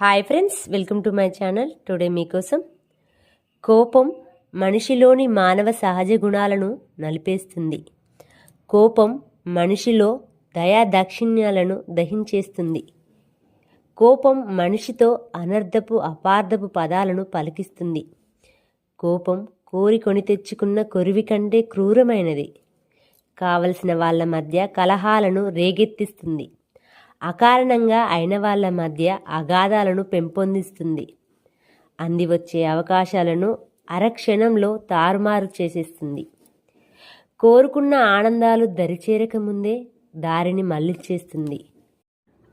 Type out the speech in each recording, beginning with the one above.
Hi friends welcome to my channel today మీకోసం కోపం మనిషిలోని మానవ సహజ గుణాలను నలిపేస్తుంది. కోపం మనిషిలో దయా దాక్షిణ్యాలను దహించేస్తుంది. కోపం మనిషితో అనర్ధపు అపార్థపు పదాలను పలికిస్తుంది. కోపం కోరి కొని తెచ్చుకున్న కొరివి కంటే క్రూరమైనది. కావలసిన వాళ్ళ మధ్య కలహాలను రేగెత్తిస్తుంది. అకారణంగా అయిన వాళ్ళ మధ్య అగాధాలను పెంపొందిస్తుంది. అంది వచ్చే అవకాశాలను అరక్షణంలో తారుమారు చేసేస్తుంది. కోరుకున్న ఆనందాలు దరిచేరక ముందే దారిని మళ్ళిచ్చేస్తుంది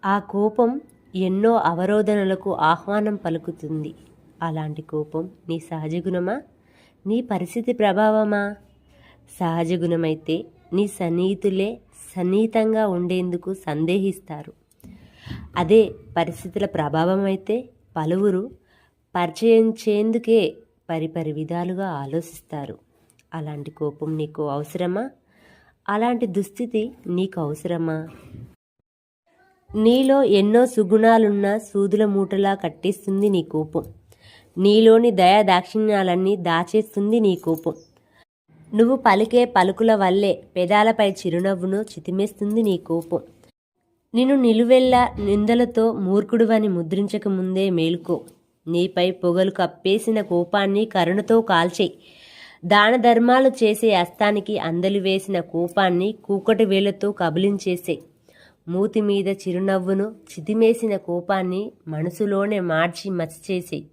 ఆ కోపం ఎన్నో అవరోధనలకు ఆహ్వానం పలుకుతుంది. అలాంటి కోపం నీ సహజ గుణమా? నీ పరిస్థితి ప్రభావమా? సహజ గుణమైతే నీ సన్నిహితులే సన్నిహితంగా ఉండేందుకు సందేహిస్తారు. అదే పరిస్థితుల ప్రభావం అయితే పలువురు పరిచయించేందుకే పరిపరి విధాలుగా ఆలోచిస్తారు. అలాంటి కోపం నీకు అవసరమా? అలాంటి దుస్థితి నీకు అవసరమా? నీలో ఎన్నో సుగుణాలున్న సూదుల మూటలా కట్టేస్తుంది నీ కోపం. నీలోని దయా దాక్షిణ్యాలన్నీ దాచేస్తుంది నీ కోపం. నువ్వు పలికే పలుకుల వల్లే పెదాలపై చిరునవ్వును చితిమేస్తుంది నీ కోపం. నిన్ను నిలువెల్లా నిందలతో మూర్ఖుడువని ముద్రించక ముందే మేలుకో. నీపై పొగలు కప్పేసిన కోపాన్ని కరుణతో కాల్చేయి. దాన ధర్మాలు చేసే అస్తానికి అందలి వేసిన కోపాన్ని కూకటి వేలతో కబలించేసే మూతి మీద చిరునవ్వును చితిమేసిన కోపాన్ని మనసులోనే మార్చి మచ్చచేసేయి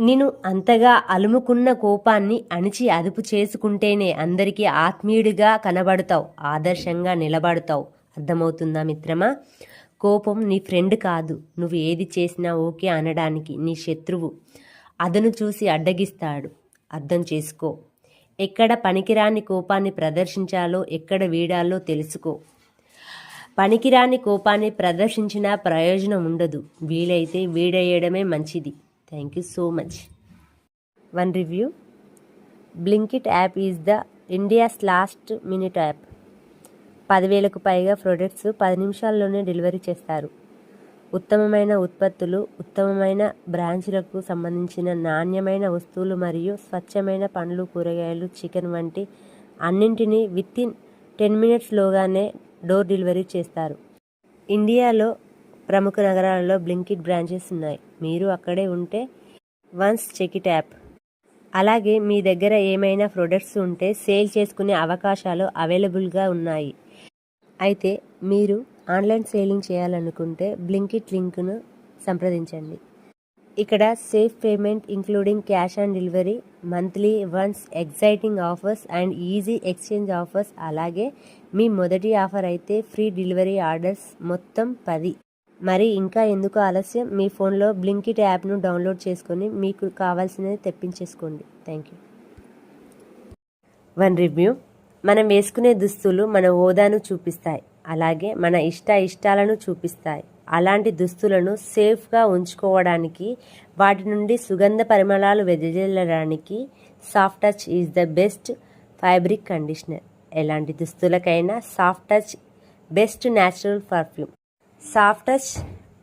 నిన్ను అంతగా అలుముకున్న కోపాన్ని అణిచి అదుపు చేసుకుంటేనే అందరికీ ఆత్మీయుడిగా కనబడతావు ఆదర్శంగా నిలబడతావు. అర్థమవుతుందా మిత్రమా? కోపం నీ ఫ్రెండ్ కాదు. నువ్వు ఏది చేసినా ఓకే అనడానికి నీ శత్రువు అదను చూసి అడ్డగిస్తాడు. అర్థం చేసుకో. ఎక్కడ పనికిరాని కోపాన్ని ప్రదర్శించాలో ఎక్కడ వీడాలో తెలుసుకో. పనికిరాని కోపాన్ని ప్రదర్శించినా ప్రయోజనం ఉండదు. వీలైతే వీడేయడమే మంచిది. Thank you so much one review Blinkit app is the India's last minute app పదివేలకు పైగా ప్రొడక్ట్స్ పది నిమిషాల్లోనే డెలివరీ చేస్తారు. ఉత్తమమైన ఉత్పత్తులు ఉత్తమమైన బ్రాంచ్లకు సంబంధించిన నాణ్యమైన వస్తువులు మరియు స్వచ్ఛమైన పండ్లు కూరగాయలు చికెన్ వంటి అన్నింటినీ విత్ ఇన్ టెన్ మినిట్స్లోగానే డోర్ డెలివరీ చేస్తారు. ఇండియాలో ప్రముఖ నగరాలలో బ్లింకిట్ బ్రాంచెస్ ఉన్నాయి. మీరు అక్కడే ఉంటే వన్స్ చెక్ ఇట్ యాప్. అలాగే మీ దగ్గర ఏమైనా ప్రొడక్ట్స్ ఉంటే సేల్ చేసుకునే అవకాశాలు అవైలబుల్గా ఉన్నాయి. అయితే మీరు ఆన్లైన్ సేలింగ్ చేయాలనుకుంటే బ్లింకిట్ లింక్ను సంప్రదించండి. ఇక్కడ safe payment including cash on delivery monthly once exciting offers and easy exchange offers అలాగే మీ మొదటి ఆఫర్ అయితే ఫ్రీ డెలివరీ ఆర్డర్స్ మొత్తం పది. మరి ఇంకా ఎందుకు ఆలస్యం? మీ ఫోన్లో బ్లింకిట్ యాప్ను డౌన్లోడ్ చేసుకొని మీకు కావాల్సినది తెప్పించేసుకోండి. థ్యాంక్ యూ వన్ రివ్యూ మనం వేసుకునే దుస్తులు మన హోదాను చూపిస్తాయి. అలాగే మన ఇష్ట ఇష్టాలను చూపిస్తాయి. అలాంటి దుస్తులను సేఫ్గా ఉంచుకోవడానికి వాటి నుండి సుగంధ పరిమళాలు వెదజల్లడానికి soft touch is the best fabric conditioner ఎలాంటి దుస్తులకైనా soft touch best natural perfume soft touch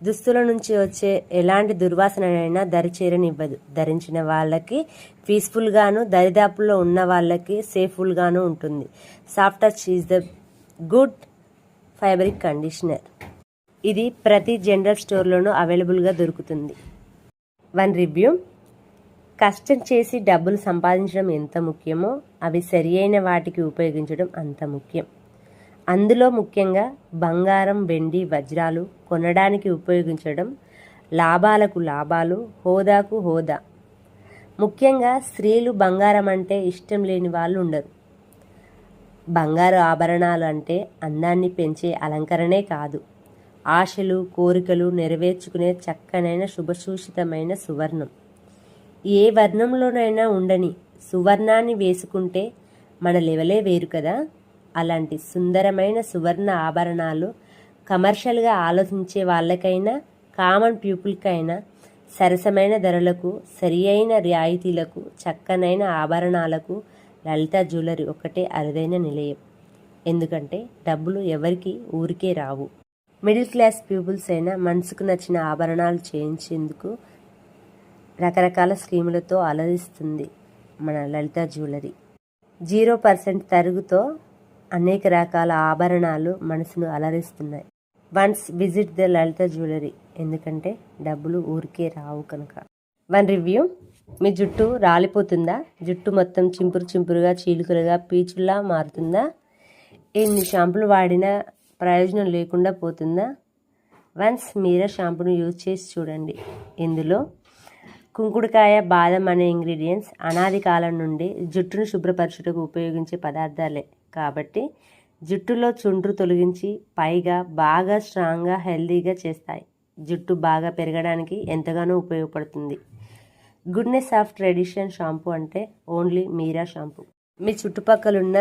దుస్తుల నుంచి వచ్చే ఎలాంటి దుర్వాసనైనా దరిచేరనివ్వదు. ధరించిన వాళ్ళకి పీస్ఫుల్గాను దరిదాపుల్లో ఉన్న వాళ్ళకి సేఫ్ఫుల్గాను ఉంటుంది. Soft touch is the good fabric conditioner ఇది ప్రతి జనరల్ స్టోర్లోనూ అవైలబుల్గా దొరుకుతుంది. One review. కష్టం చేసి డబ్బులు సంపాదించడం ఎంత ముఖ్యమో అవి సరి అయిన వాటికి ఉపయోగించడం అంత ముఖ్యం. అందులో ముఖ్యంగా బంగారం వెండి వజ్రాలు కొనడానికి ఉపయోగించడం లాభాలకు లాభాలు హోదాకు హోదా. ముఖ్యంగా స్త్రీలు బంగారం అంటే ఇష్టం లేని వాళ్ళు ఉండరు. బంగారు ఆభరణాలు అంటే అందాన్ని పెంచే అలంకరణే కాదు. ఆశలు కోరికలు నెరవేర్చుకునే చక్కనైన శుభసూషితమైన సువర్ణం. ఏ వర్ణంలోనైనా ఉండని సువర్ణాన్ని వేసుకుంటే మన లెవలే వేరు కదా. అలాంటి సుందరమైన సువర్ణ ఆభరణాలు కమర్షియల్గా ఆలోచించే వాళ్ళకైనా కామన్ పీపుల్కైనా సరసమైన ధరలకు సరి అయిన రియాయితీలకు చక్కనైన ఆభరణాలకు లలిత జ్యువెలరీ ఒకటే అరుదైన నిలయం. ఎందుకంటే డబ్బులు ఎవరికి ఊరికే రావు. మిడిల్ క్లాస్ పీపుల్స్ అయినా మనసుకు నచ్చిన ఆభరణాలు చేయించేందుకు రకరకాల స్కీములతో అలరిస్తుంది మన లలిత జ్యువెలరీ. జీరో పర్సెంట్ తరుగుతో అనేక రకాల ఆభరణాలు మనసును అలరిస్తున్నాయి. Once visit the Lalitha jewellery ఎందుకంటే డబ్బులు ఊరికే రావు కనుక. వన్ రివ్యూ మీ జుట్టు రాలిపోతుందా? జుట్టు మొత్తం చింపురు చింపురుగా చీలుకలుగా పీచుల్లా మారుతుందా? ఎన్ని షాంపులు వాడినా ప్రయోజనం లేకుండా పోతుందా? వన్స్ మీరే షాంపును యూజ్ చేసి చూడండి. ఇందులో కుంకుడుకాయ బాదం అనే ఇంగ్రీడియంట్స్ అనాది కాలం నుండి జుట్టును శుభ్రపరచుటకు ఉపయోగించే పదార్థాలే. కాబట్టి జుట్టులో చుండ్రు తొలగించి పైగా బాగా స్ట్రాంగ్గా హెల్దీగా చేస్తాయి. జుట్టు బాగా పెరగడానికి ఎంతగానో ఉపయోగపడుతుంది. గుడ్నెస్ ఆఫ్ ట్రెడిషన్ షాంపూ అంటే ఓన్లీ మీరా షాంపూ. మీ చుట్టుపక్కలున్న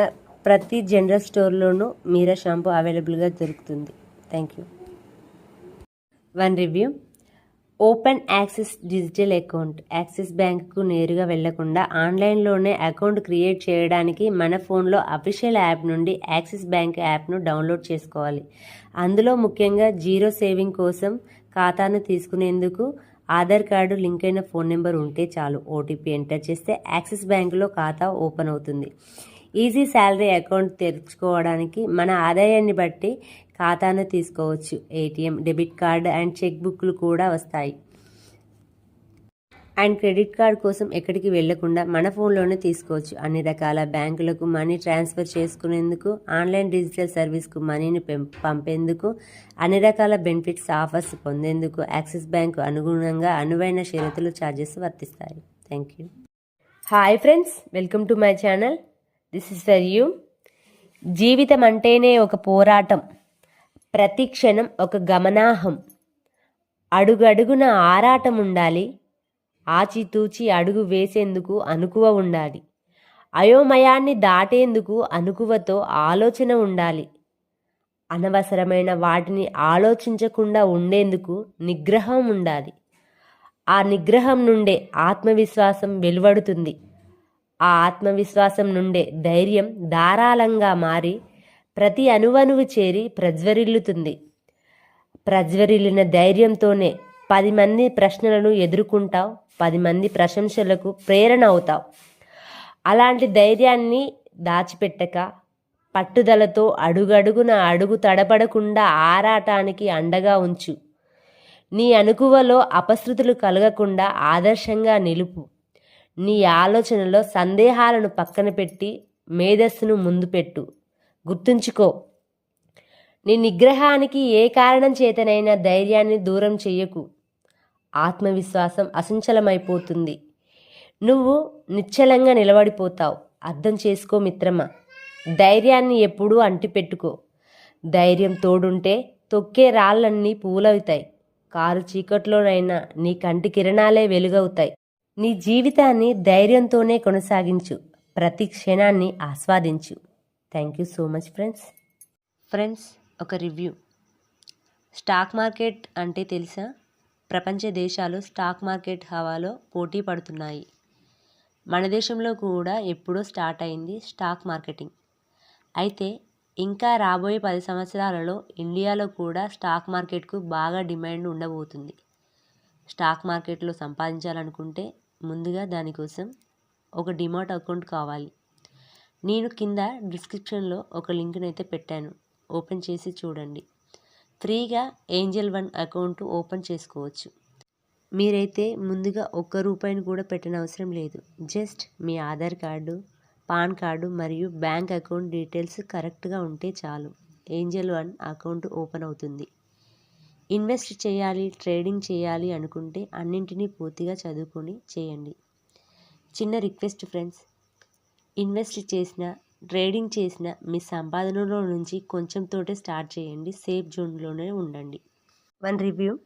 ప్రతి జనరల్ స్టోర్లోనూ మీరా షాంపూ అవైలబుల్గా దొరుకుతుంది. Thank you. One review. Open Axis digital account. Axis బ్యాంకుకు నేరుగా వెళ్ళకుండా ఆన్లైన్లోనే అకౌంట్ క్రియేట్ చేయడానికి మన ఫోన్లో అఫీషియల్ యాప్ నుండి యాక్సిస్ బ్యాంక్ యాప్ను డౌన్లోడ్ చేసుకోవాలి. అందులో ముఖ్యంగా జీరో సేవింగ్ కోసం ఖాతాను తీసుకునేందుకు ఆధార్ కార్డు లింక్ అయిన ఫోన్ నెంబర్ ఉంటే చాలు. ఓటీపీ ఎంటర్ చేస్తే యాక్సిస్ బ్యాంకులో ఖాతా ఓపెన్ అవుతుంది. ఈజీ శాలరీ అకౌంట్ తెరుచుకోవడానికి మన ఆదాయాన్ని బట్టి ఖాతాను తీసుకోవచ్చు. ATM debit card and cheque బుక్లు కూడా వస్తాయి. అండ్ క్రెడిట్ కార్డ్ కోసం ఎక్కడికి వెళ్ళకుండా మన ఫోన్లోనే తీసుకోవచ్చు. అన్ని రకాల బ్యాంకులకు మనీ ట్రాన్స్ఫర్ చేసుకునేందుకు ఆన్లైన్ డిజిటల్ సర్వీస్కు మనీని పంపేందుకు అన్ని రకాల బెనిఫిట్స్ ఆఫర్స్ పొందేందుకు యాక్సిస్ బ్యాంకు అనుగుణంగా అనువైన షరతులు ఛార్జెస్ వర్తిస్తాయి. Thank you hi friends welcome to my channel. This is for you జీవితం అంటేనే ఒక పోరాటం ప్రతి క్షణం ఒక గమనాహం అడుగడుగున ఆరాటం ఉండాలి ఆచితూచి అడుగు వేసేందుకు అనుకువ ఉండాలి. అయోమయాన్ని దాటేందుకు అనుకువతో ఆలోచన ఉండాలి. అనవసరమైన వాటిని ఆలోచించకుండా ఉండేందుకు నిగ్రహం ఉండాలి. ఆ నిగ్రహం నుండే ఆత్మవిశ్వాసం వెలువడుతుంది. ఆ ఆత్మవిశ్వాసం నుండే ధైర్యం ధారాళంగా మారి ప్రతి అణువణువు చేరి ప్రజ్వరిల్లుతుంది. ప్రజ్వరిల్లిన ధైర్యంతోనే పది మంది ప్రశ్నలను ఎదుర్కొంటావు పది మంది ప్రశంసలకు ప్రేరణ అవుతావు. అలాంటి ధైర్యాన్ని దాచిపెట్టక పట్టుదలతో అడుగడుగున అడుగు తడపడకుండా ఆరాటానికి అండగా ఉంచు. నీ అనుకువలో అపశృతులు కలగకుండా ఆదర్శంగా నిలుపు. నీ ఆలోచనలో సందేహాలను పక్కన పెట్టి మేధస్సును ముందు పెట్టు. గుర్తుంచుకో నీ నిగ్రహానికి ఏ కారణం చేతనైనా ధైర్యాన్ని దూరం చెయ్యకు ఆత్మవిశ్వాసం అసంచలమైపోతుంది. నువ్వు నిశ్చలంగా నిలబడిపోతావు. అర్థం చేసుకో మిత్రమా. ధైర్యాన్ని ఎప్పుడూ అంటిపెట్టుకో. ధైర్యం తోడుంటే తొక్కే రాళ్ళన్నీ పూలవుతాయి. కారు చీకట్లోనైనా నీ కంటి కిరణాలే వెలుగవుతాయి. నీ జీవితాన్ని ధైర్యంతోనే కొనసాగించు. ప్రతి క్షణాన్ని ఆస్వాదించు. Thank you so much friends friends ఒక రివ్యూ స్టాక్ మార్కెట్ అంటే తెలుసా? ప్రపంచ దేశాలు స్టాక్ మార్కెట్ హవాలో పోటీ పడుతున్నాయి. మన దేశంలో కూడా ఎప్పుడో స్టార్ట్ అయింది స్టాక్ మార్కెటింగ్ అయితే ఇంకా రాబోయే పది సంవత్సరాలలో ఇండియాలో కూడా స్టాక్ మార్కెట్కు బాగా డిమాండ్ ఉండబోతుంది. స్టాక్ మార్కెట్లో సంపాదించాలనుకుంటే ముందుగా దానికోసం ఒక డిమాట్ అకౌంట్ కావాలి. నేను కింద డిస్క్రిప్షన్లో ఒక లింక్ని అయితే పెట్టాను. ఓపెన్ చేసి చూడండి. ఫ్రీగా ఏంజల్ వన్ అకౌంట్ ఓపెన్ చేసుకోవచ్చు. మీరైతే ముందుగా ఒక్క రూపాయిని కూడా పెట్టనవసరం లేదు. జస్ట్ మీ ఆధార్ కార్డు పాన్ కార్డు మరియు బ్యాంక్ అకౌంట్ డీటెయిల్స్ కరెక్ట్గా ఉంటే చాలు. ఏంజల్ వన్ అకౌంట్ ఓపెన్ అవుతుంది. ఇన్వెస్ట్ చేయాలి ట్రేడింగ్ చేయాలి అనుకుంటే అన్నింటినీ పూర్తిగా చదువుకొని చేయండి. చిన్న రిక్వెస్ట్ ఫ్రెండ్స్ ఇన్వెస్ట్ చేసిన ట్రేడింగ్ చేసిన మీ సంపాదనలో నుంచి కొంచెం తోటే స్టార్ట్ చేయండి సేఫ్ జోన్లోనే ఉండండి. One review.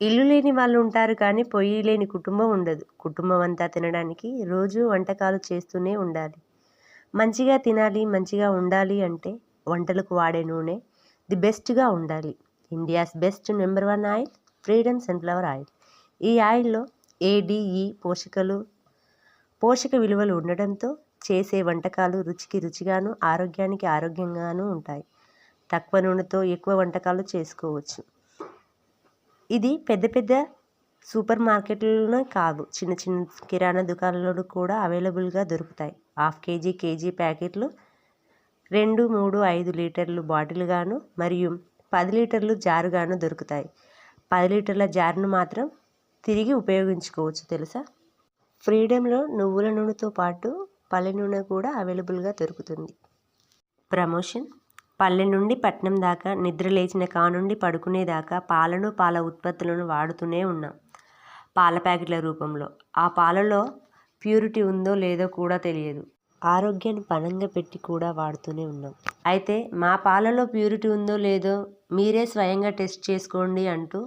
ఇల్లు లేని వాళ్ళు ఉంటారు కానీ పొయ్యి లేని కుటుంబం ఉండదు. కుటుంబం అంతా తినడానికి రోజు వంటకాలు చేస్తూనే ఉండాలి. మంచిగా తినాలి మంచిగా ఉండాలి అంటే వంటలకు వాడే నూనె ది బెస్ట్గా ఉండాలి. India's best number one oil freedom sunflower oil ఈ ఆయిల్లో ఏడిఈ పోషకలు పోషక విలువలు ఉండడంతో చేసే వంటకాలు రుచికి రుచిగాను ఆరోగ్యానికి ఆరోగ్యంగాను ఉంటాయి. తక్కువ నూనెతో ఎక్కువ వంటకాలు చేసుకోవచ్చు. ఇది పెద్ద పెద్ద సూపర్ మార్కెట్లలోనే కాదు చిన్న చిన్న కిరాణా దుకాణాలలో కూడా అవైలబుల్గా దొరుకుతాయి. హాఫ్ కేజీ కేజీ ప్యాకెట్లు రెండు మూడు ఐదు లీటర్లు బాటిల్గాను మరియు పది లీటర్లు జారుగాను దొరుకుతాయి. పది లీటర్ల జారును మాత్రం తిరిగి ఉపయోగించుకోవచ్చు తెలుసా? ఫ్రీడంలో నువ్వుల నూనెతో పాటు పల్లె నూనె కూడా అవైలబుల్గా దొరుకుతుంది. ప్రమోషన్. పల్లె నుండి పట్నం దాకా నిద్ర లేచిన కానుండి పడుకునేదాకా పాలను పాల ఉత్పత్తులను వాడుతూనే ఉన్నాం. పాల ప్యాకెట్ల రూపంలో. ఆ పాలలో ప్యూరిటీ ఉందో లేదో కూడా తెలియదు. ఆరోగ్యాన్ని పణంగా పెట్టి కూడా వాడుతూనే ఉన్నాం. అయితే మా పాలలో ప్యూరిటీ ఉందో లేదో మీరే స్వయంగా టెస్ట్ చేసుకోండి అంటూ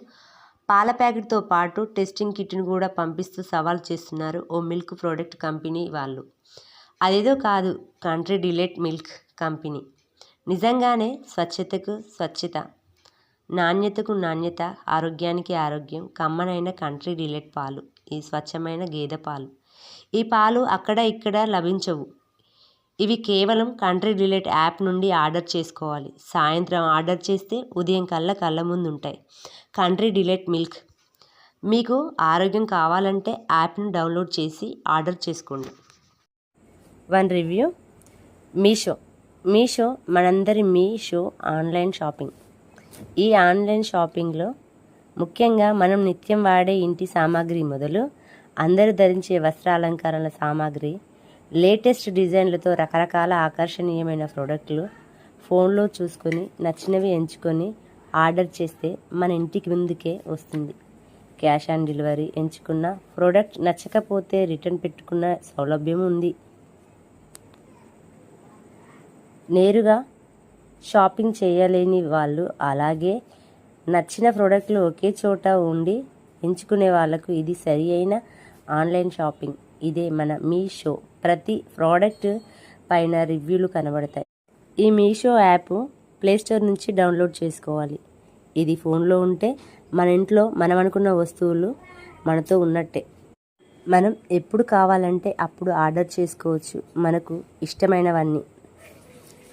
పాల ప్యాకెట్తో పాటు టెస్టింగ్ కిట్ను కూడా పంపిస్తూ సవాల్ చేస్తున్నారు ఓ మిల్క్ ప్రోడక్ట్ కంపెనీ వాళ్ళు. అదేదో కాదు కంట్రీ డిలైట్ మిల్క్ కంపెనీ. నిజంగానే స్వచ్ఛతకు స్వచ్ఛత నాణ్యతకు నాణ్యత ఆరోగ్యానికి ఆరోగ్యం కమ్మనైన కంట్రీ డిలైట్ పాలు ఈ స్వచ్ఛమైన గేదె పాలు. ఈ పాలు అక్కడ ఇక్కడ లభించవు. ఇవి కేవలం కంట్రీ రిలేట్ యాప్ నుండి ఆర్డర్ చేసుకోవాలి. సాయంత్రం ఆర్డర్ చేస్తే ఉదయం కల్లా కళ్ళ ముందు ఉంటాయి కంట్రీ డిలేట్ మిల్క్. మీకు ఆరోగ్యం కావాలంటే యాప్ను డౌన్లోడ్ చేసి ఆర్డర్ చేసుకోండి. One review. మీషో. మీషో మనందరి మీషో ఆన్లైన్ షాపింగ్. ఈ ఆన్లైన్ షాపింగ్లో ముఖ్యంగా మనం నిత్యం వాడే ఇంటి సామాగ్రి మొదలు అందరూ ధరించే వస్త్రాలంకరణల సామాగ్రి లేటెస్ట్ డిజైన్లతో రకరకాల ఆకర్షణీయమైన ప్రోడక్ట్లు ఫోన్లో చూసుకొని నచ్చినవి ఎంచుకొని ఆర్డర్ చేస్తే మన ఇంటికి ముందుకే వస్తుంది. క్యాష్ ఆన్ డెలివరీ ఎంచుకున్న ప్రోడక్ట్ నచ్చకపోతే రిటర్న్ పెట్టుకున్న సౌలభ్యం ఉంది. నేరుగా షాపింగ్ చేయలేని వాళ్ళు అలాగే నచ్చిన ప్రోడక్ట్లు ఒకే చోట ఉండి ఎంచుకునే వాళ్ళకు ఇది సరి అయిన ఆన్లైన్ షాపింగ్. ఇదే మన మీషో. ప్రతి ప్రోడక్ట్ పైన రివ్యూలు కనబడతాయి. ఈ మీషో యాప్ ప్లేస్టోర్ నుంచి డౌన్లోడ్ చేసుకోవాలి. ఇది ఫోన్లో ఉంటే మన ఇంట్లో మనం అనుకున్న వస్తువులు మనతో ఉన్నట్టే. మనం ఎప్పుడు కావాలంటే అప్పుడు ఆర్డర్ చేసుకోవచ్చు. మనకు ఇష్టమైనవన్నీ.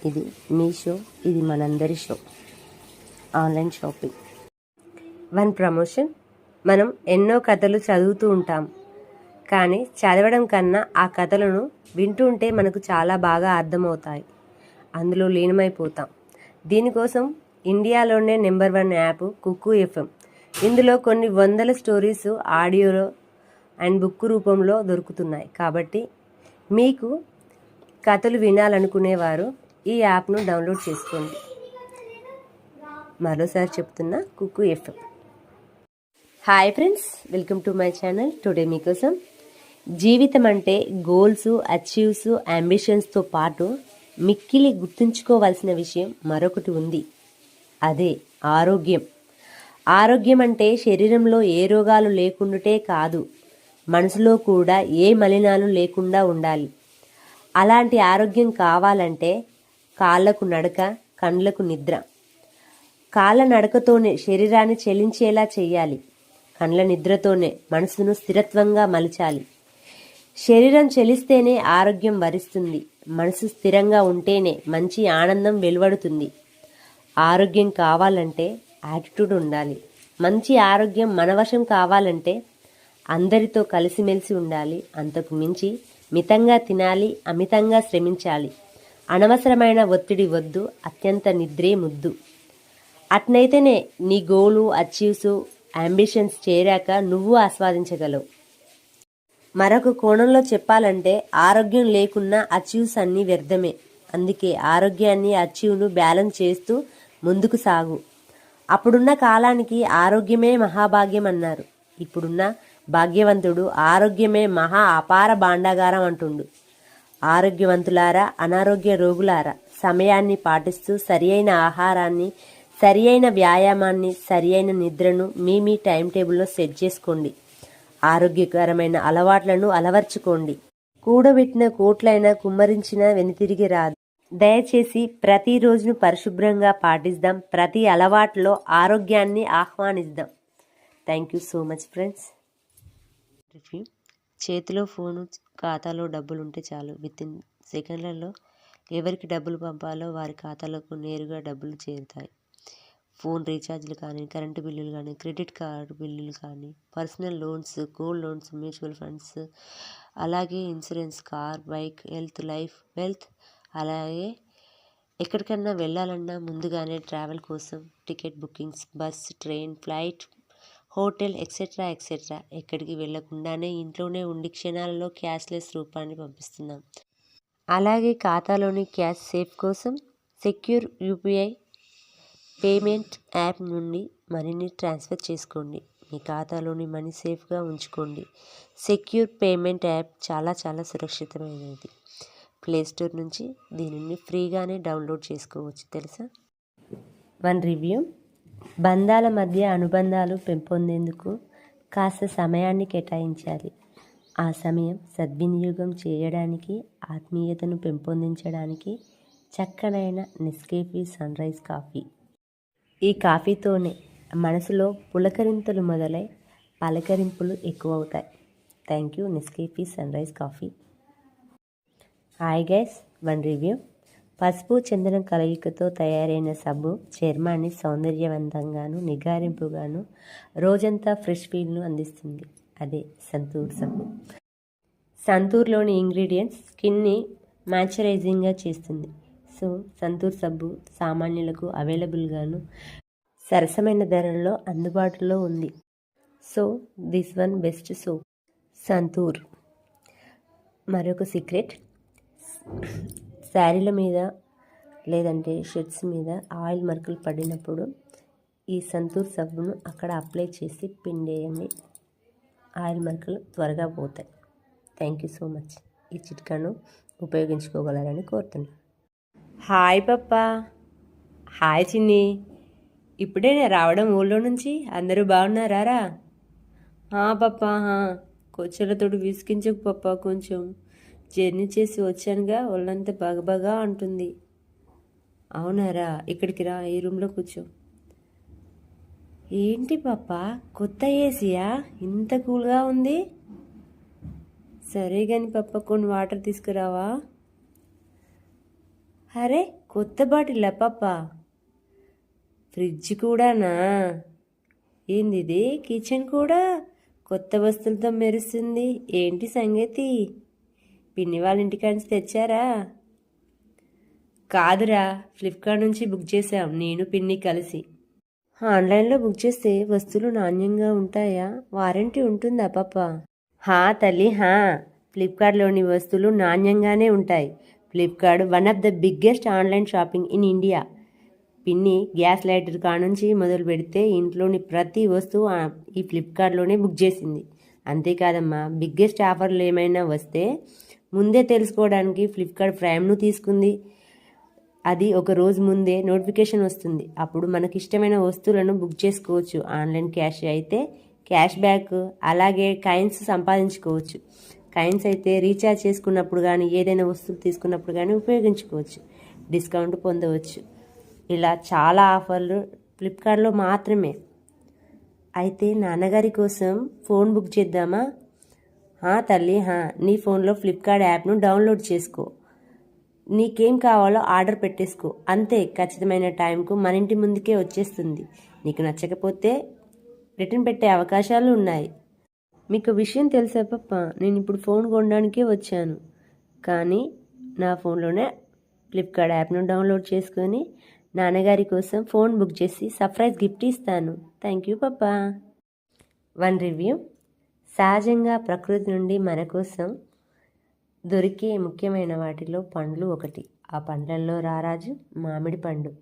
ఇది మీషో. ఇది మనందరి show. Online shopping. One promotion. మనం ఎన్నో కథలు చదువుతూ ఉంటాం. కానీ చదవడం కన్నా ఆ కథలను వింటుంటే మనకు చాలా బాగా అర్థమవుతాయి. అందులో లీనమైపోతాం. దీనికోసం ఇండియాలోనే number one app Kuku FM. ఇందులో కొన్ని వందల స్టోరీస్ ఆడియోలో అండ్ బుక్ రూపంలో దొరుకుతున్నాయి. కాబట్టి మీకు కథలు వినాలనుకునేవారు ఈ యాప్ను డౌన్లోడ్ చేసుకోండి. మరోసారి చెప్తున్నా Kuku FM. Hi friends welcome to my channel. Today మీకోసం జీవితం అంటే గోల్స్ అచీవ్స్ అంబిషన్స్తో పాటు మిక్కిలి గుర్తుంచుకోవాల్సిన విషయం మరొకటి ఉంది. అదే ఆరోగ్యం. ఆరోగ్యం అంటే శరీరంలో ఏ రోగాలు లేకుండాటే కాదు మనసులో కూడా ఏ మలినాలు లేకుండా ఉండాలి. అలాంటి ఆరోగ్యం కావాలంటే కాళ్ళకు నడక కండ్లకు నిద్ర. కాళ్ళ నడకతోనే శరీరాన్ని చెలించేలా చేయాలి కండ్ల నిద్రతోనే మనసును స్థిరత్వంగా మలచాలి. శరీరం చెలిస్తేనే ఆరోగ్యం వరిస్తుంది. మనసు స్థిరంగా ఉంటేనే మంచి ఆనందం వెలువడుతుంది. ఆరోగ్యం కావాలంటే యాటిట్యూడ్ ఉండాలి. మంచి ఆరోగ్యం మనవశం కావాలంటే అందరితో కలిసిమెలిసి ఉండాలి. అంతకు మించి మితంగా తినాలి అమితంగా శ్రమించాలి. అనవసరమైన ఒత్తిడి వద్దు అత్యంత నిద్రే ముద్దు. అట్నైతేనే నీ గోలు అచీవ్స్ అంబిషన్స్ చేరాక నువ్వు ఆస్వాదించగలవు. మరొక కోణంలో చెప్పాలంటే ఆరోగ్యం లేకున్నా అచీవ్స్ అన్నీ వ్యర్థమే. అందుకే ఆరోగ్యాన్ని అచీవ్ను బ్యాలెన్స్ చేస్తూ ముందుకు సాగు. అప్పుడున్న కాలానికి ఆరోగ్యమే మహాభాగ్యం అన్నారు. ఇప్పుడున్న భాగ్యవంతుడు ఆరోగ్యమే మహా అపార భాండాగారం అంటుండు. ఆరోగ్యవంతులారా అనారోగ్య రోగులారా సమయాన్ని పాటిస్తూ సరి అయిన ఆహారాన్ని సరి అయిన వ్యాయామాన్ని సరి అయిన నిద్రను మీ మీ టైం టేబుల్లో సెట్ చేసుకోండి. ఆరోగ్యకరమైన అలవాట్లను అలవర్చుకోండి. కూడబెట్టిన కోట్లైనా కుమ్మరించిన వెనుతిరిగి రాదు. దయచేసి ప్రతి రోజును పరిశుభ్రంగా పాటిద్దాం. ప్రతి అలవాట్లో ఆరోగ్యాన్ని ఆహ్వానిద్దాం. Thank you so much friends. చేతిలో ఫోను ఖాతాలో డబ్బులు ఉంటే చాలు. విత్ ఇన్ సెకండ్లలో ఎవరికి డబ్బులు పంపాలో వారి ఖాతాలకు నేరుగా డబ్బులు చేరుతాయి. ఫోన్ రీఛార్జ్లు కానీ కరెంటు బిల్లులు కానీ క్రెడిట్ కార్డు బిల్లులు కానీ personal loans gold loans mutual funds అలాగే insurance car bike health life wealth అలాగే ఎక్కడికన్నా వెళ్ళాలన్నా ముందుగానే ట్రావెల్ కోసం ticket bookings bus train flight hotel etcetera etcetera ఎక్కడికి వెళ్ళకుండానే ఇంట్లోనే ఉండి క్షణాలలో క్యాష్లెస్ రూపాన్ని పంపిస్తున్నాం. అలాగే ఖాతాలోని క్యాష్ సేఫ్ కోసం సెక్యూర్ యూపీఐ పేమెంట్ యాప్ నుండి మనీని ట్రాన్స్ఫర్ చేసుకోండి. మీ ఖాతాలోని మనీ సేఫ్గా ఉంచుకోండి. సెక్యూర్ పేమెంట్ యాప్ చాలా చాలా సురక్షితమైనది. ప్లేస్టోర్ నుంచి దీనిని ఫ్రీగానే డౌన్లోడ్ చేసుకోవచ్చు. తెలుసా? One review. బంధాల మధ్య అనుబంధాలు పెంపొందేందుకు కాస్త సమయాన్ని కేటాయించాలి. ఆ సమయం సద్వినియోగం చేయడానికి ఆత్మీయతను పెంపొందించడానికి చక్కనైన నెస్కేఫీ సన్రైజ్ కాఫీ. ఈ కాఫీతోనే మనసులో పులకరింతలు మొదలై పలకరింపులు ఎక్కువ అవుతాయి thank you Nescafe sunrise coffee hi guys one review పసుపు చందనం కలయికతో తయారైన సబ్బు చర్మాన్ని సౌందర్యవంతంగాను నిగారింపుగాను రోజంతా ఫ్రెష్ ఫీల్ను అందిస్తుంది. అదే సంతూర్ సబ్బు. సంతూర్లోని ఇంగ్రీడియంట్స్ స్కిన్ని మాయిశ్చరైజింగ్గా చేస్తుంది. సో సంతూర్ సబ్బు సామాన్యులకు అవైలబుల్గాను సరసమైన ధరల్లో అందుబాటులో ఉంది. So this one best soap. Santoor. మరొక సీక్రెట్. శారీల మీద లేదంటే షర్ట్స్ మీద ఆయిల్ మరకలు పడినప్పుడు ఈ సంతూర్ సబ్బును అక్కడ అప్లై చేసి పిండేయండి ఆయిల్ మరకలు త్వరగా పోతాయి. Thank you so much. ఈ చిట్కాను ఉపయోగించుకోగలరని కోరుతున్నాను. హాయ్ పప్పా. హాయ్ చిన్ని. ఇప్పుడే నేను రావడం ఊళ్ళో నుంచి అందరూ బాగున్నారా రా? పప్పా కొచ్చలతోటి విసిగించకు పప్పా కొంచెం. జర్నీ చేసి వచ్చానుగా ఒళ్ళంతా బగబగా అంటుంది. అవునారా ఇక్కడికి రా ఈ రూమ్లో కూర్చో. ఏంటి పాప కొత్త ఏసీయా? ఇంత కూల్గా ఉంది. సరే కానీ పప్ప కొన్ని వాటర్ తీసుకురావా? అరే కొత్త బాటిల్ పాప? ఫ్రిడ్జ్ కూడానా? ఏంది ఇది కిచెన్ కూడా? కొత్త వస్తువులతో మెరుస్తుంది ఏంటి సంగతి? పిన్ని వాళ్ళ ఇంటికాంచి తెచ్చారా? కాదురా ఫ్లిప్కార్ట్ నుంచి బుక్ చేసాం నేను పిన్ని కలిసి. ఆన్లైన్లో బుక్ చేస్తే వస్తువులు నాణ్యంగా ఉంటాయా? వారంటీ ఉంటుందా పాప? హా తల్లి హా. ఫ్లిప్కార్ట్లోని వస్తువులు నాణ్యంగానే ఉంటాయి. Flipkart one of the biggest online shopping in India పిన్ని గ్యాస్ లైటర్ కానుంచి మొదలు పెడితే ఇంట్లోని ప్రతి వస్తువు ఈ ఫ్లిప్కార్ట్లోనే బుక్ చేసింది. అంతేకాదమ్మా బిగ్గెస్ట్ ఆఫర్లు ఏమైనా వస్తే ముందే తెలుసుకోవడానికి ఫ్లిప్కార్ట్ ప్రైమ్ను తీసుకుంది. అది ఒక రోజు ముందే నోటిఫికేషన్ వస్తుంది. అప్పుడు మనకి ఇష్టమైన వస్తువులను బుక్ చేసుకోవచ్చు. ఆన్లైన్ క్యాష్ అయితే క్యాష్ బ్యాక్ అలాగే కాయిన్స్ సంపాదించుకోవచ్చు. కాయిన్స్ అయితే రీఛార్జ్ చేసుకున్నప్పుడు కానీ ఏదైనా వస్తువులు తీసుకున్నప్పుడు కానీ ఉపయోగించుకోవచ్చు. డిస్కౌంట్ పొందవచ్చు. ఇలా చాలా ఆఫర్లు ఫ్లిప్కార్ట్లో మాత్రమే. అయితే నాన్నగారి కోసం ఫోన్ బుక్ చేద్దామా? తల్లి నీ ఫోన్లో ఫ్లిప్కార్ట్ యాప్ను డౌన్లోడ్ చేసుకో. నీకేం కావాలో ఆర్డర్ పెట్టేసుకో. అంతే ఖచ్చితమైన టైంకు మన ఇంటి ముందుకే వచ్చేస్తుంది. నీకు నచ్చకపోతే రిటర్న్ పెట్టే అవకాశాలు ఉన్నాయి. మీకు విషయం తెలుసా పప్ప? నేను ఇప్పుడు ఫోన్ కొనడానికే వచ్చాను. కానీ నా ఫోన్లోనే ఫ్లిప్కార్ట్ యాప్ను డౌన్లోడ్ చేసుకొని నాన్నగారి కోసం ఫోన్ బుక్ చేసి సర్ప్రైజ్ గిఫ్ట్ ఇస్తాను. Thank you papa. One review సహజంగా ప్రకృతి నుండి మన కోసం దొరికే ముఖ్యమైన వాటిలో పండ్లు ఒకటి. ఆ పండ్లల్లో రారాజు మామిడి పండు.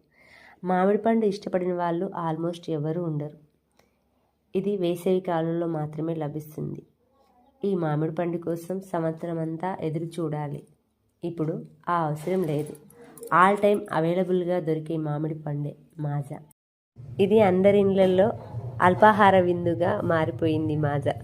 మామిడి పండు ఇష్టపడిన వాళ్ళు ఆల్మోస్ట్ ఎవరు ఉండరు. ఇది వేసవి కాలంలో మాత్రమే లభిస్తుంది. ఈ మామిడి పండు కోసం సంవత్సరం అంతా ఎదురు చూడాలి. ఇప్పుడు ఆ అవసరం లేదు. ఆల్ టైం అవైలబుల్గా దొరికే మామిడి పండే మాజా. ఇది అందరి ఇళ్ళల్లో అల్పాహార విందుగా మారిపోయింది మాజా.